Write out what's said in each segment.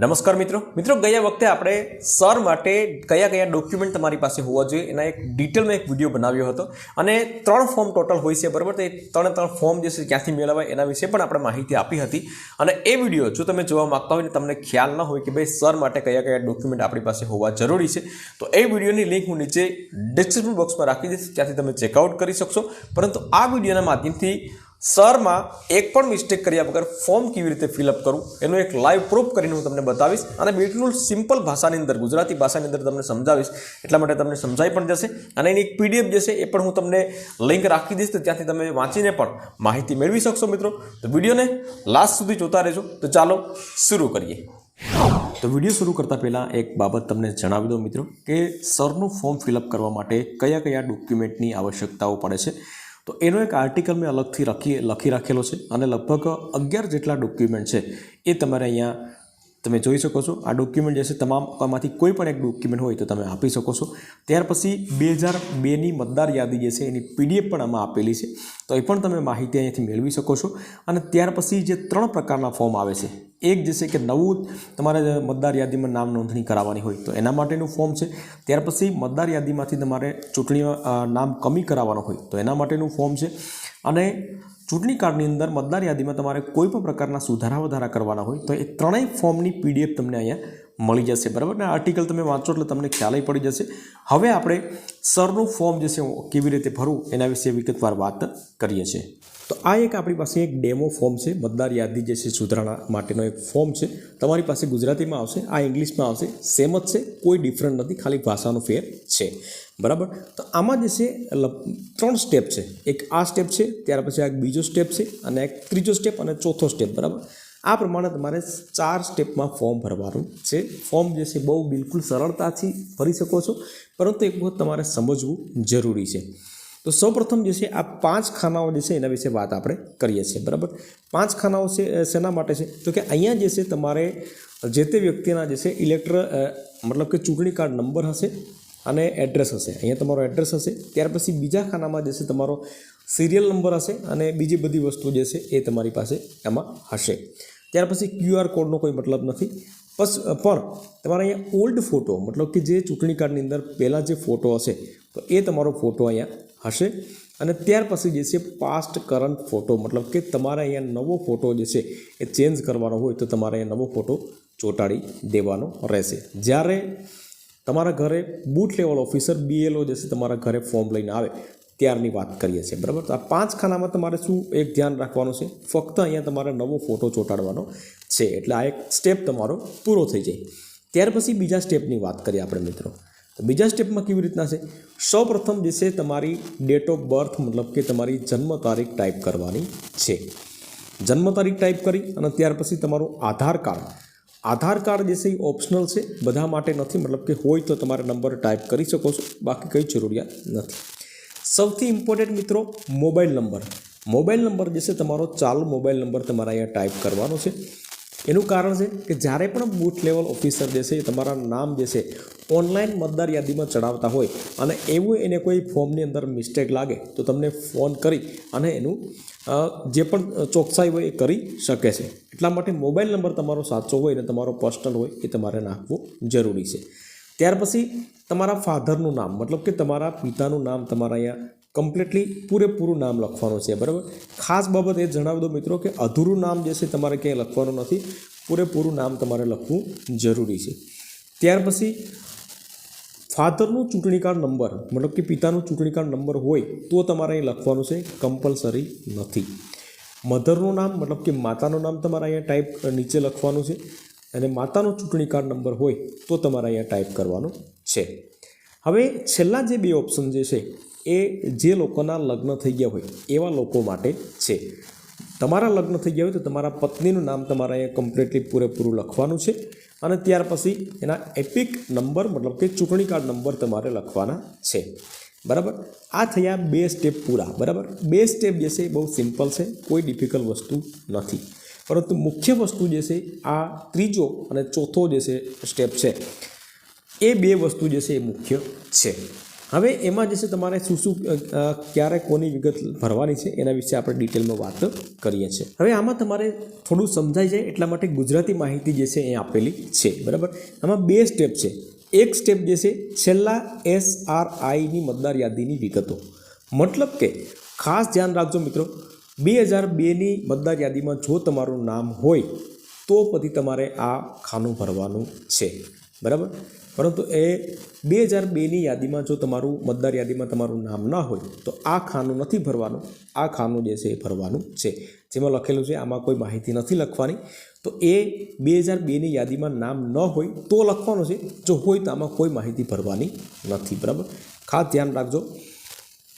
નમસ્કાર મિત્રો. મિત્રો, ગયા વખતે આપણે સર માટે કયા કયા ડોક્યુમેન્ટ તમારી પાસે હોવા જોઈએ એના એક ડિટેલમાં એક વીડિયો બનાવ્યો હતો. અને ત્રણ ફોર્મ ટોટલ હોય છે, બરાબર? તો એ ત્રણે ત્રણ ફોર્મ જે છે ક્યાંથી મેળવાય એના વિશે પણ આપણે માહિતી આપી હતી. અને એ વીડિયો જો તમે જોવા માગતા હોય ને તમને ખ્યાલ ન હોય કે ભાઈ સર માટે કયા કયા ડોક્યુમેન્ટ આપણી પાસે હોવા જરૂરી છે, તો એ વિડીયોની લિંક હું નીચે ડિસ્ક્રિપ્શન બોક્સમાં રાખી દઈશ. ત્યાંથી તમે ચેકઆઉટ કરી શકશો. પરંતુ આ વિડીયોના માધ્યમથી સરમાં એક પણ મિસ્ટેક કર્યા વગર ફોર્મ કેવી રીતે ફિલઅપ કરવું એનું એક લાઈવ પ્રૂફ કરીને હું તમને બતાવીશ અને બિલકુલ સિમ્પલ ભાષાની અંદર, ગુજરાતી ભાષાની અંદર તમને સમજાવીશ. એટલા માટે તમને સમજાઈ પણ જશે અને એની એક પીડીએફ જે છે એ પણ હું તમને લિંક રાખી દઈશ, તો ત્યાંથી તમે વાંચીને પણ માહિતી મેળવી શકશો મિત્રો. તો વિડીયોને લાસ્ટ સુધી જોતા રહેજો. તો ચાલો શરૂ કરીએ. તો વીડિયો શરૂ કરતાં પહેલાં એક બાબત તમને જણાવી દઉં મિત્રો, કે સરનું ફોર્મ ફિલઅપ કરવા માટે કયા કયા ડોક્યુમેન્ટની આવશ્યકતાઓ પડે છે? તો એનો એક આર્ટિકલ મેં અલગથી લખી લખી રાખેલો છે અને લગભગ અગિયાર જેટલા ડોક્યુમેન્ટ છે એ તમારે અહીંયા તમે જોઈ શકો છો. આ ડોક્યુમેન્ટ જે છે તમામમાંથી કોઈ પણ એક ડોક્યુમેન્ટ હોય તો તમે આપી શકો છો. ત્યાર પછી બે હજાર બેની મતદાર યાદી જે છે, એની પીડીએફ પણ આમાં આપેલી છે. તો એ પણ તમે માહિતી અહીંયાથી મેળવી શકો છો. અને ત્યાર પછી જે ત્રણ પ્રકારના ફોર્મ આવે છે. એક જે છે કે નવું તમારે મતદાર યાદીમાં નામ નોંધણી કરાવવાની હોય તો એના માટેનું ફોર્મ છે. ત્યાર પછી મતદાર યાદીમાંથી તમારે ચૂંટણી નામ કમી કરાવવાનું હોય તો એના માટેનું ફોર્મ છે. અને ચૂંટણી કાર્ડની અંદર મતદાર યાદીમાં તમારે કોઈ પણ પ્રકારના સુધારા વધારા કરવાના હોય તો એ ત્રણેય ફોર્મની પીડીએફ તમને અહીંયા મળી જશે, બરાબર? ને આર્ટિકલ તમે વાંચો એટલે તમને ખ્યાલ પડી જશે. હવે આપણે સરનું ફોર્મ જે છે કેવી રીતે ભરવું એના વિશે વિગતવાર વાત કરીએ છીએ. તો આ એક આપણી પાસે એક ડેમો ફોર્મ છે, મતદાર યાદી જે છે સુધારણા માટેનો એક ફોર્મ છે. તમારી પાસે ગુજરાતીમાં આવશે, આ ઇંગ્લિશમાં આવશે સેમ જ છે, કોઈ ડિફરન્ટ નથી, ખાલી ભાષાનો ફેર છે. બરાબર? તો આમાં જે છે ત્રણ સ્ટેપ છે. એક આ સ્ટેપ છે, ત્યાર પછી આ એક બીજો સ્ટેપ છે, અને એક ત્રીજો સ્ટેપ અને ચોથો સ્ટેપ બરાબર? આ પ્રમાણે તમારે ચાર સ્ટેપમાં ફોર્મ ભરવાનું છે. ફોર્મ જે છે બહુ બિલકુલ સરળતાથી ભરી શકો છો. પરંતુ એક વખત તમારે સમજવું જરૂરી છે. તો સૌપ્રથમ જે છે, આ પાંચ ખાનાઓ જે છે એના વિશે વાત આપણે કરીએ છીએ. બરાબર? પાંચ ખાનાઓ છે શેના માટે છે? તો કે અહીંયા જે છે તમારે જે તે વ્યક્તિના જે છે ઇલેક્ટ્ર મતલબ કે ચૂંટણી કાર્ડ નંબર હશે અને એડ્રેસ હશે. અહીંયા તમારો એડ્રેસ હશે. ત્યાર પછી બીજા ખાનામાં જે છે તમારો સિરિયલ નંબર હશે અને બીજી બધી વસ્તુ જે છે એ તમારી પાસે એમાં હશે. ત્યાર પછી ક્યુઆર કોડનો કોઈ મતલબ નથી. બસ પણ તમારા અહીંયા ઓલ્ડ ફોટો, મતલબ કે જે ચૂંટણી કાર્ડની અંદર પહેલાં જે ફોટો હશે, તો એ તમારો ફોટો અહીંયા હશે. અને ત્યાર પછી જે છે પાસ્ટ કરંટ ફોટો મતલબ કે તમારે અહીંયા નવો ફોટો જે છે એ ચેન્જ કરવાનો હોય તો તમારે અહીંયા નવો ફોટો ચોંટાડી દેવાનો રહેશે. જ્યારે તમારા ઘરે બૂથ લેવલ ઓફિસર બીએલઓ જે છે તમારા ઘરે ફોર્મ લઈને આવે ત્યારની વાત કરીએ છીએ. બરાબર? તો આ પાંચ ખાનામાં તમારે શું એક ધ્યાન રાખવાનું છે? ફક્ત અહીંયા તમારે નવો ફોટો ચોંટાડવાનો છે. એટલે આ એક સ્ટેપ તમારો પૂરો થઈ જાય. ત્યાર પછી બીજા સ્ટેપની વાત કરીએ આપણે મિત્રો. તો બીજા સ્ટેપમાં કેવી રીતના છે? સૌપ્રથમ જે છે તમારી ડેટ ઓફ બર્થ મતલબ કે તમારી જન્મ તારીખ ટાઈપ કરવાની છે. જન્મ તારીખ ટાઈપ કરી અને ત્યાર પછી તમારું આધાર કાર્ડ. આધાર કાર્ડ જે છે એ ઓપ્શનલ છે. બધા માટે નથી, મતલબ કે હોય તો તમારે નંબર ટાઈપ કરી શકો છો. બાકી કંઈ જરૂરિયાત નથી. સૌથી ઇમ્પોર્ટન્ટ મિત્રો મોબાઈલ નંબર. મોબાઈલ નંબર જે છે તમારો, ચાલુ મોબાઈલ નંબર તમારે અહીંયા ટાઈપ કરવાનો છે. એનું કારણ છે કે જ્યારે પણ બૂથ લેવલ ઓફિસર જે છે એ તમારા નામ જે છે ઓનલાઈન મતદાર યાદીમાં ચડાવતા હોય અને એવું એને કોઈ ફોર્મની અંદર મિસ્ટેક લાગે, તો તમને ફોન કરી અને એનું જે પણ ચોકસાઈ હોય એ કરી શકે છે. એટલા માટે મોબાઈલ નંબર તમારો સાચો હોય અને તમારો પર્સનલ હોય એ તમારે નાખવો જરૂરી છે. ત્યાર પછી તમારા ફાધરનું નામ, મતલબ કે તમારા પિતાનું નામ તમારા અહીંયા કમ્પ્લીટલી પૂરેપૂરું નામ લખવાનું છે, બરાબર? ખાસ બાબત એ જણાવી દો મિત્રો કે અધૂરું નામ જે છે તમારે ક્યાંય લખવાનું નથી, પૂરેપૂરું નામ તમારે લખવું જરૂરી છે. ત્યાર પછી ફાધરનું ચૂંટણી કાર્ડ નંબર, મતલબ કે પિતાનું ચૂંટણી કાર્ડ નંબર હોય તો તમારે અહીં લખવાનું છે કમ્પલસરી નથી. મધરનું નામ, મતલબ કે માતાનું નામ તમારે અહીંયા ટાઈપ નીચે લખવાનું છે. અને માતાનો ચૂંટણી કાર્ડ નંબર હોય તો તમારે અહીંયા ટાઈપ કરવાનો છે. હવે છેલ્લા જે બે ઓપ્શન જે છે, એ જે લોકોના લગ્ન થઈ ગયા હોય, એવા લોકો માટે છે. તમારા લગ્ન થઈ ગયા હોય તો તમારા પત્નીનું નામ તમારે અહીંયા કમ્પ્લીટલી પૂરેપૂરું લખવાનું છે અને ત્યાર પછી એના એપિક નંબર મતલબ કે ચૂંટણી કાર્ડ નંબર તમારે લખવાના છે. બરાબર? આ થયા બે સ્ટેપ પૂરા. બરાબર? બે સ્ટેપ જે છે બહુ સિમ્પલ છે, કોઈ ડિફિકલ્ટ વસ્તુ નથી. પરંતુ મુખ્ય વસ્તુ જે છે, આ ત્રીજો અને ચોથો જે છે સ્ટેપ છે. એ બે વસ્તુ જે છે એ મુખ્ય છે. હવે એમાં જે છે, તમારે શું શું ક્યારે કોની વિગત ભરવાની છે, એના વિશે આપણે ડિટેલમાં વાત કરીએ છીએ. હવે આમાં તમારે થોડું સમજાઈ જાય, એટલા માટે ગુજરાતી માહિતી જે છે, એ આપેલી છે. બરાબર? આમાં બે સ્ટેપ છે. એક સ્ટેપ જે છે, છેલ્લા એસ આર આઈની મતદાર યાદીની વિગતો. મતલબ કે, ખાસ ધ્યાન રાખજો મિત્રો બે હજાર બેની મતદાર યાદીમાં જો તમારું નામ હોય, તો પછી તમારે આ ખાનું ભરવાનું છે. બરાબર? પરંતુ એ બે હજાર બેની યાદીમાં જો તમારું મતદાર યાદીમાં તમારું નામ ના હોય, તો આ ખાનું નથી ભરવાનું. આ ખાનું જે છે એ ભરવાનું છે. જેમાં લખેલું છે, આમાં કોઈ માહિતી નથી લખવાની. તો એ બે હજાર બેની યાદીમાં નામ ન હોય, તો લખવાનું છે. જો હોય તો આમાં કોઈ માહિતી ભરવાની નથી. બરાબર? ખાસ ધ્યાન રાખજો.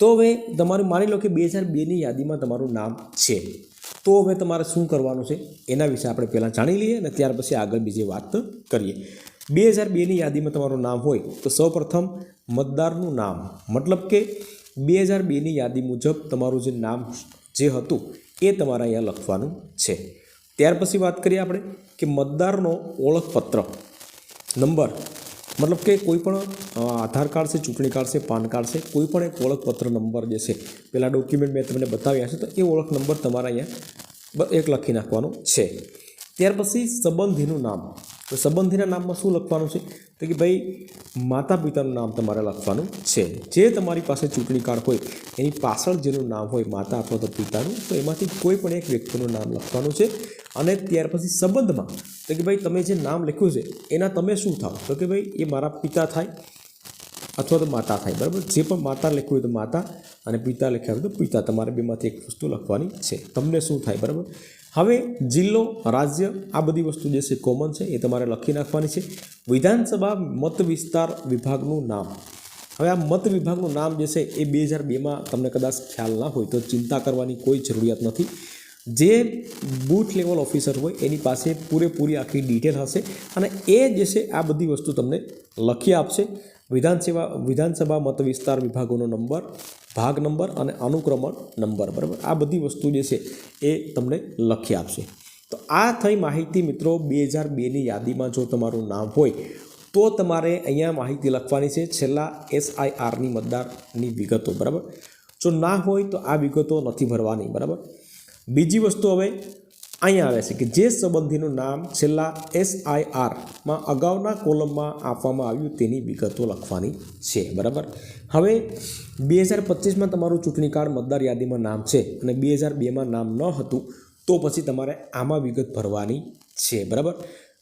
તો હવે તમારું માની લો કે બે હજાર બેની યાદીમાં તમારું નામ છે. તો હવે તમારે શું કરવાનું છે? એના વિશે આપણે પહેલાં જાણી લઈએ અને ત્યાર પછી આગળ બીજી વાત કરીએ. બે હજાર બેની યાદીમાં તમારું નામ હોય તો સૌપ્રથમ મતદારનું નામ. મતલબ કે બે હજાર બેની યાદી મુજબ તમારું જે નામ જે હતું એ તમારે અહીંયા લખવાનું છે. ત્યાર પછી વાત કરીએ આપણે કે મતદારનો ઓળખપત્ર. નંબર મતલબ કે કોઈ પણ આધાર કાર્ડ છે, ચૂંટણી કાર્ડ છે, પાન કાર્ડ છે, કોઈ પણ એક ઓળખપત્ર નંબર જે છે, પેલા ડોક્યુમેન્ટ મેં તમને બતાવ્યા છે, તો એ ઓળખ નંબર તમારે અહીંયા એક લખી નાખવાનો છે. ત્યાર પછી સંબંધીનું નામ. તો સંબંધીના નામમાં શું લખવાનું છે? તો કે ભાઈ માતા પિતાનું નામ તમારે લખવાનું છે. જે તમારી પાસે ચૂંટણી કાર્ડ હોય, એની પાછળ જેનું નામ હોય માતા અથવા તો પિતાનું, તો એમાંથી કોઈ પણ એક વ્યક્તિનું નામ લખવાનું છે. અને ત્યાર પછી સંબંધમાં. તો કે ભાઈ, તમે જે નામ લખ્યું છે, એના તમે શું થાવ? તો કે ભાઈ, એ મારા પિતા થાય અથવા તો માતા થાય, બરાબર? જે પણ માતા લખ્યું હોય તો માતા અને પિતા લખ્યા હોય તો પિતા. તમારે બેમાંથી એક વસ્તુ લખવાની છે. તમને શું થાય, બરાબર? હવે જિલ્લો, રાજ્ય, આ બધી વસ્તુ જે છે કોમન છે, એ તમારે લખી નાખવાની છે. વિધાનસભા મત વિસ્તાર વિભાગનું નામ. હવે આ મત વિભાગનું નામ જે છે, એ બે હજાર બેમાં તમને કદાચ ખ્યાલ ના હોય તો ચિંતા કરવાની કોઈ જરૂરિયાત નથી. જે બૂથ લેવલ ઓફિસર હોય, એની પાસે પૂરેપૂરી આખી ડિટેલ હશે અને એ જે છે, આ બધી વસ્તુ તમને લખી આપશે. વિધાનસેવા, વિધાનસભા મત વિસ્તાર વિભાગોનો નંબર ભાગ નંબર અને અનુક્રમણ નંબર બરાબર? આ બધી વસ્તુ જે છે, એ તમને લખી આપશે. તો આ થઈ માહિતી મિત્રો બે હજાર બેની યાદીમાં જો તમારું નામ હોય, તો તમારે અહીંયા માહિતી લખવાની છે છેલ્લા એસઆઈઆરની મતદારની વિગતો, બરાબર? જો ના હોય તો આ વિગતો નથી ભરવાની, બરાબર? બીજી વસ્તુ હવે અહીંયા આવે છે કે જે સંબંધીનું નામ છેલ્લા એસઆઈઆરમાં અગાઉના કોલમમાં આપવામાં આવ્યું તેની વિગતો લખવાની છે, બરાબર? હવે બે હજાર પચીસમાં તમારું ચૂંટણી કાર્ડ મતદાર યાદીમાં નામ છે અને બે હજાર બેમાં નામ ન હતું તો પછી તમારે આમાં વિગત ભરવાની છે, બરાબર?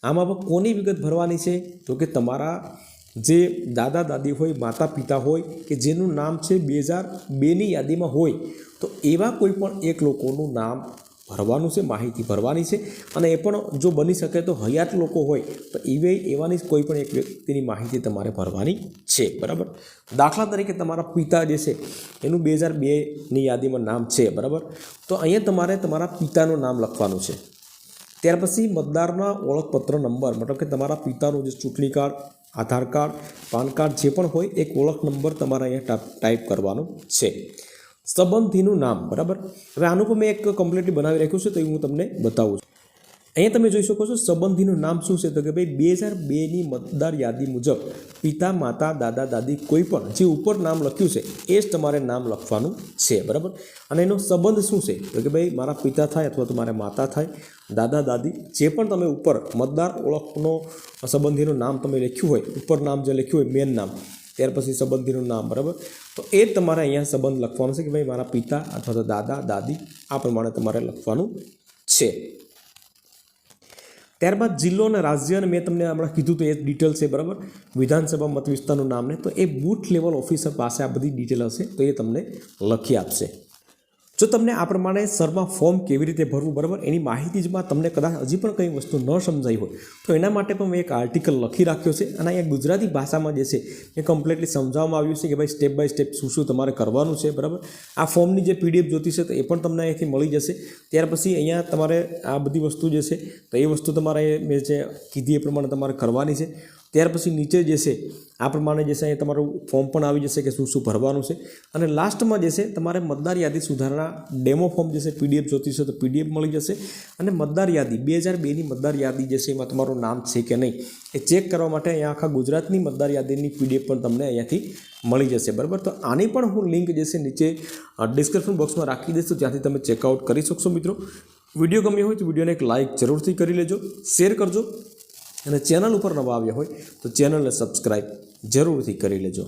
આમાં કોની વિગત ભરવાની છે? તો કે તમારા જે દાદા દાદી હોય, માતા પિતા હોય કે જેનું નામ છે બે હજાર બેની યાદીમાં હોય, તો એવા કોઈ પણ એક લોકોનું નામ ભરવાનું છે, માહિતી ભરવાની છે. અને એ પણ જો બની શકે તો હયાત લોકો હોય, તો એવે એવાની કોઈ પણ એક વ્યક્તિની માહિતી તમારે ભરવાની છે, બરાબર? દાખલા તરીકે તમારા પિતા જે છે, એનું બે હજાર બેની યાદીમાં નામ છે, બરાબર? તો અહીંયા તમારે તમારા પિતાનું નામ લખવાનું છે. ત્યાર પછી મતદારના ઓળખપત્ર નંબર, મતલબ કે તમારા પિતાનું જે ચૂંટણી card, Aadhaar card, PAN card જે પણ હોય, એક ઓળખ નંબર તમારે અહીંયા ટાઈપ કરવાનો છે. સંબંધીનું નામ, બરાબર? હવે આનું પણ મેં એક કમ્પ્લીટલી બનાવી રાખ્યું છે, તો હું તમને બતાવું છું. અહીંયા તમે જોઈ શકો છો સંબંધીનું નામ શું છે તો કે ભાઈ બે હજાર બેની મતદાર યાદી મુજબ પિતા, માતા, દાદા, દાદી કોઈ પણ જે ઉપર નામ લખ્યું છે એ જ તમારે નામ લખવાનું છે, બરાબર? અને એનો સંબંધ શું છે તો કે ભાઈ મારા પિતા થાય અથવા તો મારા માતા થાય, દાદા, દાદી જે પણ તમે ઉપર મતદાર ઓળખનો સંબંધીનું નામ તમે લખ્યું હોય, ઉપર નામ જે લખ્યું હોય મેન નામ, ત્યાર પછી સંબંધીનું નામ, બરાબર? તો એ તમારે અહીંયા સંબંધ લખવાનો છે કે ભાઈ મારા પિતા અથવા તો દાદા, દાદી આ પ્રમાણે તમારે લખવાનું છે. ત્યારબાદ જિલ્લો અને રાજ્ય અને મેં તમને હમણાં કીધું તો એ ડિટેલ છે, બરાબર? વિધાનસભા મત વિસ્તારનું નામ ને. તો એ બૂથ લેવલ ઓફિસર પાસે આ બધી ડિટેલ હશે, તો એ તમને લખી આપશે. જો તમને આ પ્રમાણે સરમાં ફોર્મ કેવી રીતે ભરવું, બરાબર? એની માહિતી જમાં તમને કદાચ હજી પણ કંઈ વસ્તુ ન સમજાઈ હોય, તો એના માટે પણ મેં એક આર્ટિકલ લખી રાખ્યો છે અને અહીંયા ગુજરાતી ભાષામાં જે છે, એ કમ્પ્લીટલી સમજાવવામાં આવ્યું છે કે ભાઈ સ્ટેપ બાય સ્ટેપ શું શું તમારે કરવાનું છે, બરાબર? આ ફોર્મની જે પીડીએફ જોતી છે તો એ પણ તમને અહીંથી મળી જશે. ત્યાર પછી અહીંયા તમારે આ બધી વસ્તુ જે છે, તો એ વસ્તુ તમારે મેં જે કીધી એ પ્રમાણે તમારે કરવાની છે. ત્યાર પછી નીચે જશે આ પ્રમાણે જશે અહીંયા તમારું ફોર્મ પણ આવી જશે કે શું શું ભરવાનું છે. અને લાસ્ટમાં જે છે, તમારે મતદાર યાદી સુધારણા ડેમો ફોર્મ જે છે પીડીએફ જોતી છે, તો પીડીએફ મળી જશે. અને મતદાર યાદી, બે હજાર બેની મતદાર યાદી જે છે, એમાં તમારું નામ છે કે નહીં, એ ચેક કરવા માટે અહીંયા આખા ગુજરાતની મતદાર યાદીની પીડીએફ પણ તમને અહીંયાથી મળી જશે. બરાબર? તો આની પણ હું લિંક જશે નીચે ડિસ્ક્રિપ્શન બોક્સમાં રાખી દઈશ, તો ત્યાંથી તમે ચેકઆઉટ કરી શકશો મિત્રો. વીડિયો ગમ્યો હોય તો વિડીયોને એક લાઇક જરૂરથી કરી લેજો શેર કરજો અને ચેનલ ઉપર નવા આવ્યા હોય તો ચેનલને સબસ્ક્રાઈબ જરૂરથી કરી લેજો.